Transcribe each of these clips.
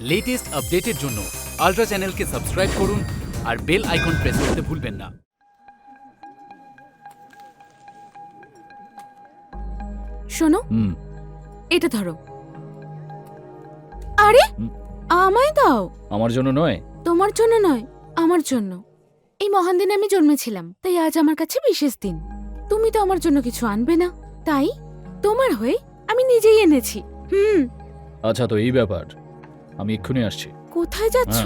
Latest আপডেটের জন্য ultra চ্যানেলকে সাবস্ক্রাইব করুন আর বেল আইকন প্রেস করতে ভুলবেন না। শোনো। হুম। এটা ধরো। আরে আমায় দাও। আমার জন্য নয়? তোমার জন্য নয় আমার জন্য। এই মহান দিনে আমি জন্মেছিলাম তাই আজ আমার কাছে বিশেষ দিন। তুমি তো আমার জন্য কিছু আনবে না তাই তোমার হয়ে আমি নিজেই এনেছি। হুম। আচ্ছা তো এই ব্যাপার। আমি এক্ষুনি আসছি। কোথায় যাচ্ছ?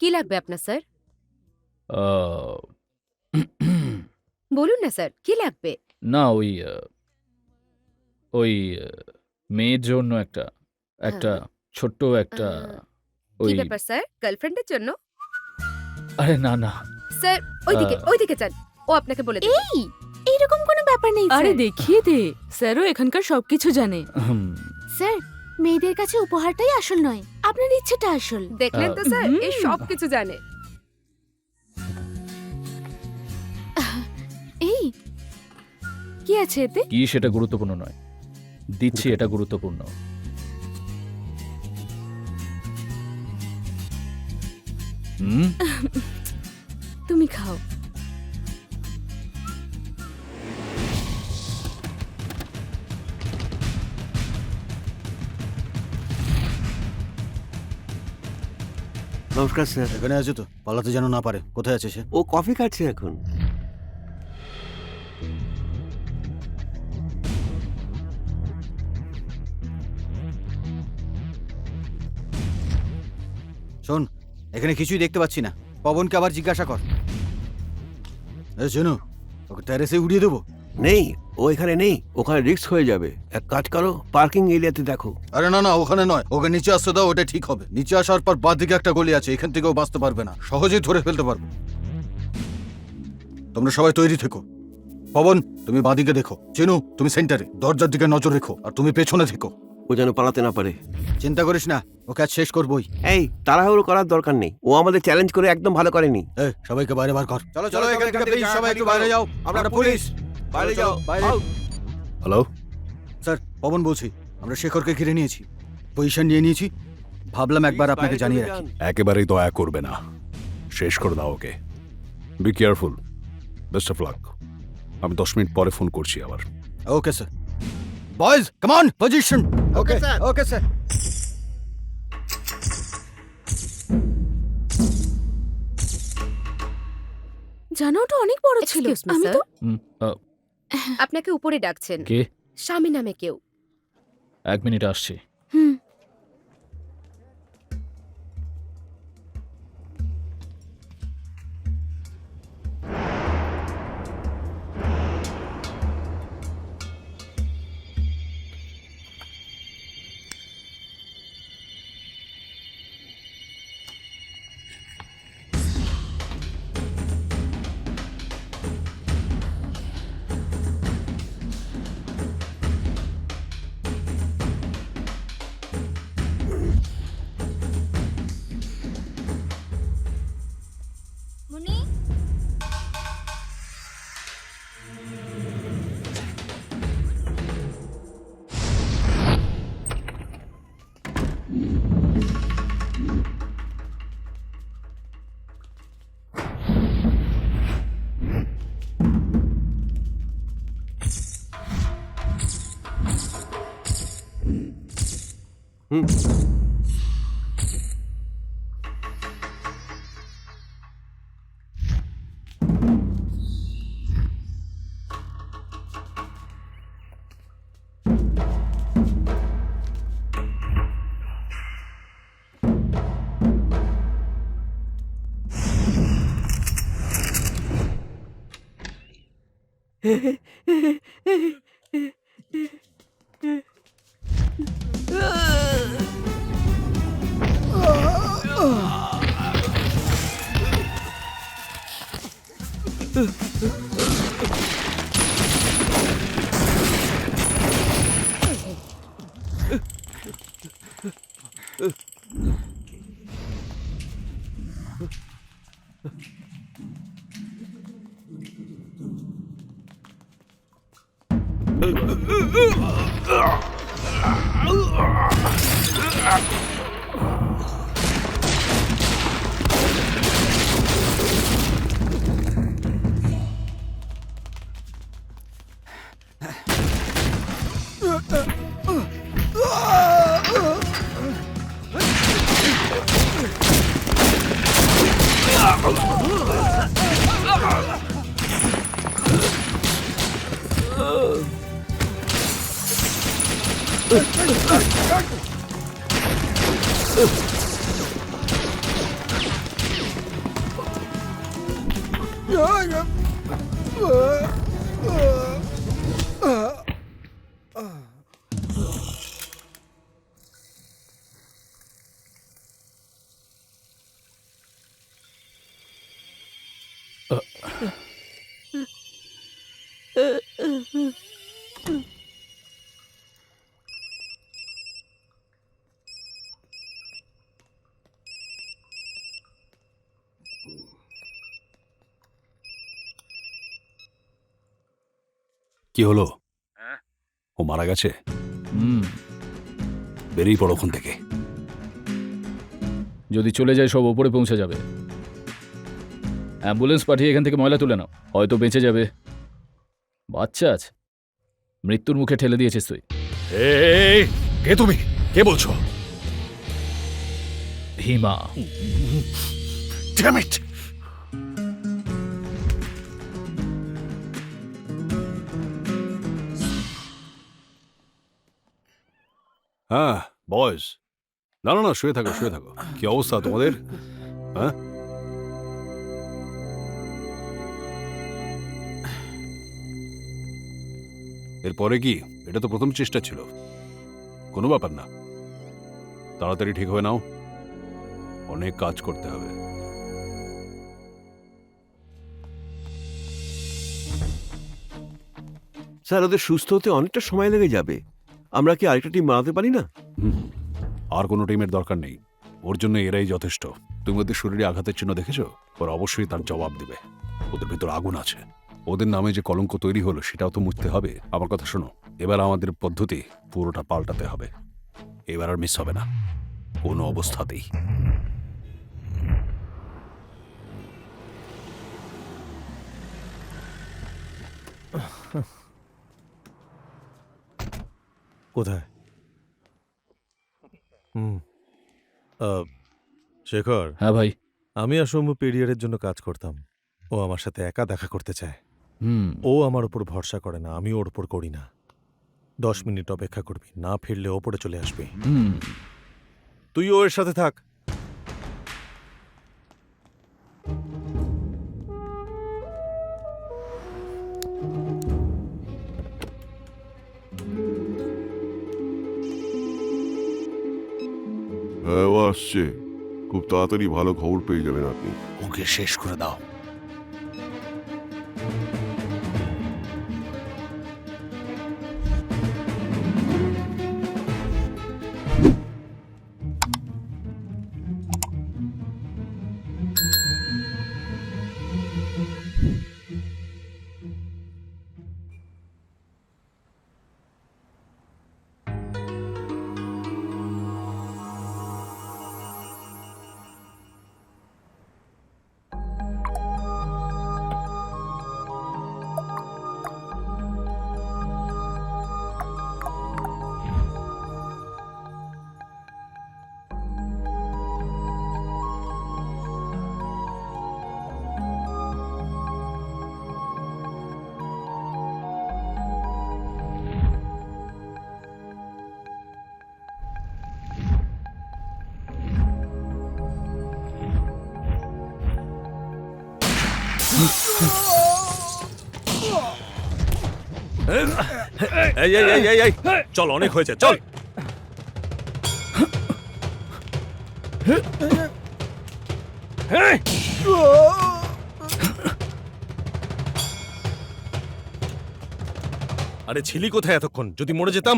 কি লাগবে আপনার স্যার? আহ, বলুন না স্যার কি লাগবে? না ওই আহ, ওই আহ, মেয়ের জন্য একটা একটা ছোট্ট একটা আহ, ওই কি ব্যাপার স্যার? গার্লফ্রেন্ডের জন্য? আরে না না। স্যার ওইদিকে ওইদিকে যান। ও আপনাকে বলে দেবে এই এইরকম কোনো ব্যাপার নেই আরে। দেখিয়ে দে। স্যারও এখানকার সবকিছু জানে। হুম, স্যার মেয়েদের কাছে উপহারটাই আসল নয় আপনার ইচ্ছেটা আসল। দেখলেন তো স্যার এই হুম। সব কিছু জানে। এই কি আছে এতে? কি সেটা গুরুত্বপূর্ণ নয়। দিচ্ছি এটা গুরুত্বপূর্ণ। হুম? খাও। নমস্কার স্যার। এখানে আছে তো? পালাতে যেন না পারে। কোথায় আছে সে? ও কফি খাচ্ছে এখন। শোন এখানে কিছুই দেখতে পাচ্ছি না। পবনকে আবার জিজ্ঞাসা কর। শোনো ওকে টেরেসে উড়িয়ে দেবো। নেই ও এখানে নেই ওখানে রিস্ক হয়ে যাবে। এক কাজ করো পার্কিং এরিয়াতে দেখো। আরে না না ওখানে নয় ওকে নিচে আসতে দাও ওটা ঠিক হবে। নিচে আসার পর বাঁ দিকে একটা গলি আছে এখান থেকেও বাঁচতে পারবে না। সহজেই ধরে ফেলতে পারব। তোমরা সবাই তৈরি থেকো। পবন তুমি বাঁদিকে দেখো। চেনু তুমি সেন্টারে দরজার দিকে নজর রেখো আর তুমি পেছনে থেকো। ও যেন পালাতে না পারে। চিন্তা করিস না ওকে আজ শেষ করবোই। এই তাড়াহুড়ো করার দরকার নেই। ও আমাদের চ্যালেঞ্জ করে একদম ভালো করেনি। এ সবাইকে বাইরে বার কর। চলো চলো এখান থেকে যা, সবাই একটু বাইরে যাও। আমরা পুলিশ। বাইরে যাও। বাইরে। হ্যালো স্যার পবন বলছি আমরা শেখরকে ঘিরে নিয়েছি। পজিশন নিয়ে নিয়েছি। ভাবলাম একবার আপনাকে জানিয়ে রাখি। একেবারেই দয়া করবে না। শেষ করে দাও ওকে। Be careful best of luck আমি দশ মিনিট পরে ফোন করছি আবার। Okay sir boys come on position okay sir. Okay sir জানো ওটা অনেক বড় ছিল। আমি তো হুম, আপনাকে উপরে ডাকছেন। কে? স্বামী নামে কেউ। এক মিনিট আসছি। হুম। 음. Uh. uh, uh, uh কি হলো? ও মারা গেছে? হুম। বেরিয়ে পড়ো ওখান থেকে। যদি চলে যায় সব ওপরে পৌঁছে যাবে। অ্যাম্বুলেন্স পাঠিয়ে এখান থেকে ময়লা তুলে নাও। হয়তো বেঁচে যাবে। বাচ্চা আছে। মৃত্যুর মুখে ঠেলে দিয়েছিস তুই। এই কে তুমি? কে বলছো? ভীমা। Damn হ্যাঁ বয়স না না না, শুয়ে থাকো শুয়ে থাকো। কি অবস্থা তোমাদের? হ্যাঁ? এরপরে কি? এটা তো প্রথম চেষ্টা ছিল। কোনো ব্যাপার না। তাড়াতাড়ি ঠিক হয়ে নাও। অনেক কাজ করতে হবে। স্যার, ওদের সুস্থ হতে অনেকটা সময় লেগে যাবে। আমরা কি আরেকটা টিম বানাতে পারি না? হুম। আর কোনো টিমের দরকার নেই। ওর জন্য এরাই যথেষ্ট। তুমি ওদের শরীরে আঘাতের চিহ্ন দেখেছ? ওরা অবশ্যই তার জবাব দেবে। ওদের ভেতর আগুন আছে। ওদের নামে যে কলঙ্ক তৈরি হলো সেটাও তো মুছতে হবে। আমার কথা শোনো এবার আমাদের পদ্ধতি পুরোটা পাল্টাতে হবে। এবার আর মিস হবে না। কোনো অবস্থাতেই। কোথায়? হুম। আহ, শেখর। হ্যাঁ ভাই। আমি আর সৌম্য পেরিয়ারের জন্য কাজ করতাম। ও আমার সাথে একা দেখা করতে চায়। হুম। ও আমার উপর ভরসা করে না আমি ওর উপর করি না। দশ মিনিট অপেক্ষা করবি না ফিরলে ওপরে চলে আসবে। হুম। তুইও ওর সাথে থাক। হ্যাঁ ও আসছে। খুব তাড়াতাড়ি ভালো খবর পেয়ে যাবেন আপনি। ওকে শেষ করে দাও। এই এই এই এই এই। চল, অনেক হয়েছে, চল। আরে, ছিলি কোথায় এতক্ষণ? যদি মরে যেতাম?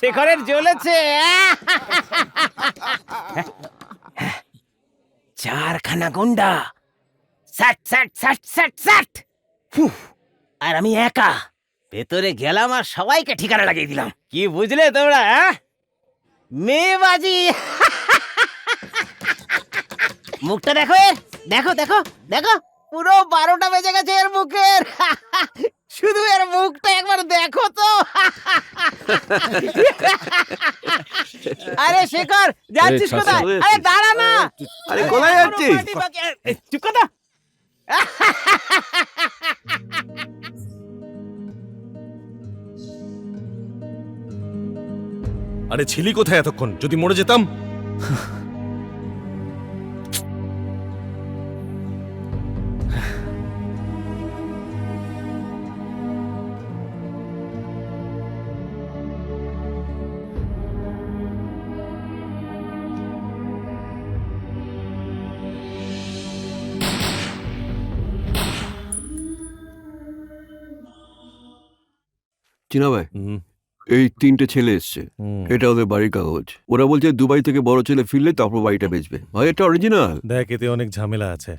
শেখরের জ্বলেছে চারখানা গুন্ডা। স্যাট স্যাট স্যাট স্যাট ফুহ, আর আমি একা। ভেতরে গেলাম আর সবাইকে ঠিকানা লাগিয়ে দিলাম। কি বুঝলে তোমরা হ্যাঁ? মেয়েবাজি মুখটা দেখো দেখো দেখো দেখো। পুরো বারোটা বেজে গেছে এর মুখের। শুধু এর মুখটা একবার দেখো তো। আরে শেখর যাচ্ছিস কোথায়? আরে দাঁড়া না। আরে কোথায় যাচ্ছিস? চুপ কথা আরে ছিলি কোথায় এতক্ষণ? যদি মরে যেতাম? চিনা ভাই হুম, এই তিনটে ছেলে এসছে। হুম। এটা ওদের বাড়ির কাগজ। ওরা বলছে দুবাই থেকে বড় ছেলে ফিরলে তারপর বাড়িটা বেচবে। ভাই এটা অরিজিনাল দেখ এতে অনেক ঝামেলা আছে।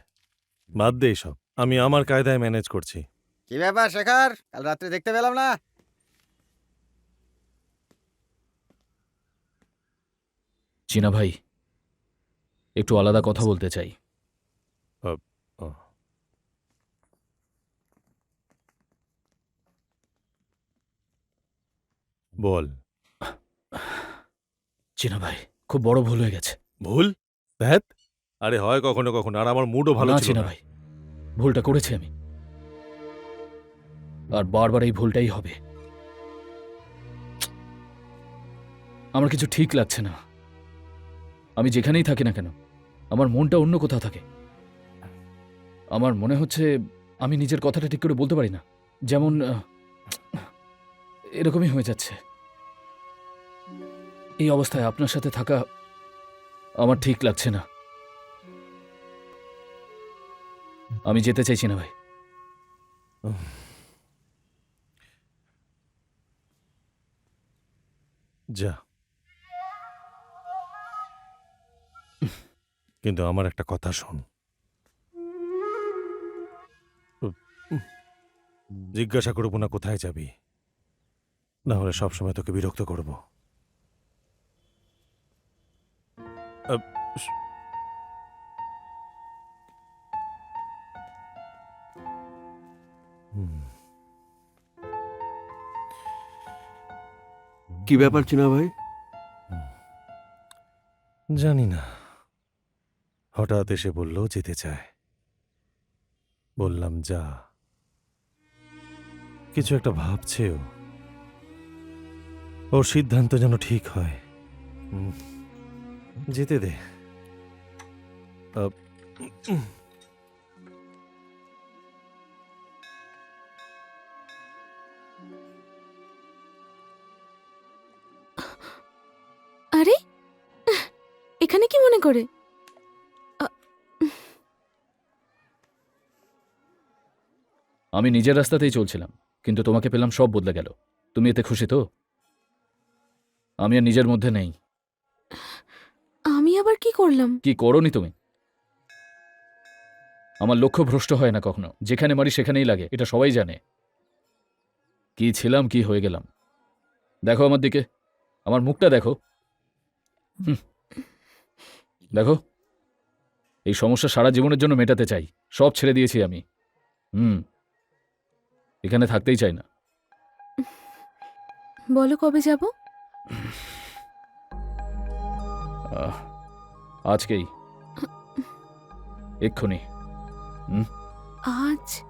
বাদ দে সব আমি আমার কায়দায় ম্যানেজ করছি। কি ব্যাপার শেখর? কাল রাত্রে দেখতে পেলাম না? চিনা ভাই একটু আলাদা কথা বলতে চাই। বল। চিনা ভাই খুব বড় ভুল হয়ে গেছে। ভুল? দেখ আরে হয় কখনো কখনো আর আমার মুডও ভালো ছিল চিনা না। ভাই ভুলটা করেছি আমি। আর বারবার এই ভুলটাই হবে। আমার কিছু ঠিক লাগছে না। আমি যেখানেই থাকি না কেন আমার মনটা অন্য কোথাও থাকে। আমার মনে হচ্ছে আমি নিজের কথাটা ঠিক করে বলতে পারি না। যেমন এরকমই হয়ে যাচ্ছে। এই অবস্থায় আপনার সাথে থাকা আমার ঠিক লাগছে না। আমি যেতে চাইছি না ভাই। যা। কিন্তু আমার একটা কথা শোন। জিজ্ঞাসা করব না কোথায় যাবি? না হলে সবসময় তোকে বিরক্ত করব। কি ব্যাপার চিনা ভাই? জানি না। হঠাৎ এসে বলল যেতে চায়। বললাম যা। কিছু একটা ভাবছে ও ওর সিদ্ধান্ত যেন ঠিক হয়। হুম, যেতে দে। আরে এখানে কি মনে করে? আমি নিজের রাস্তাতেই চলছিলাম কিন্তু তোমাকে পেলাম সব বদলে গেল। তুমি এতে খুশি তো? আমি আর নিজের মধ্যে নেই। আবার কি করলাম? কি করনি তুমি? আমার লক্ষ্য ভ্রষ্ট হয় না কখনো। যেখানে মারি সেখানেই লাগে এটা সবাই জানে। কি ছিলাম কি হয়ে গেলাম? দেখো আমার দিকে। আমার মুখটা দেখো। দেখো। এই সমস্যা সারা জীবনের জন্য মেটাতে চাই। সব ছেড়ে দিয়েছি আমি। হুম। এখানে থাকতেই চাই না। বলো কবে যাব? আহ, আজকেই। এক্ষুনি। আজ?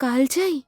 কাল যাই?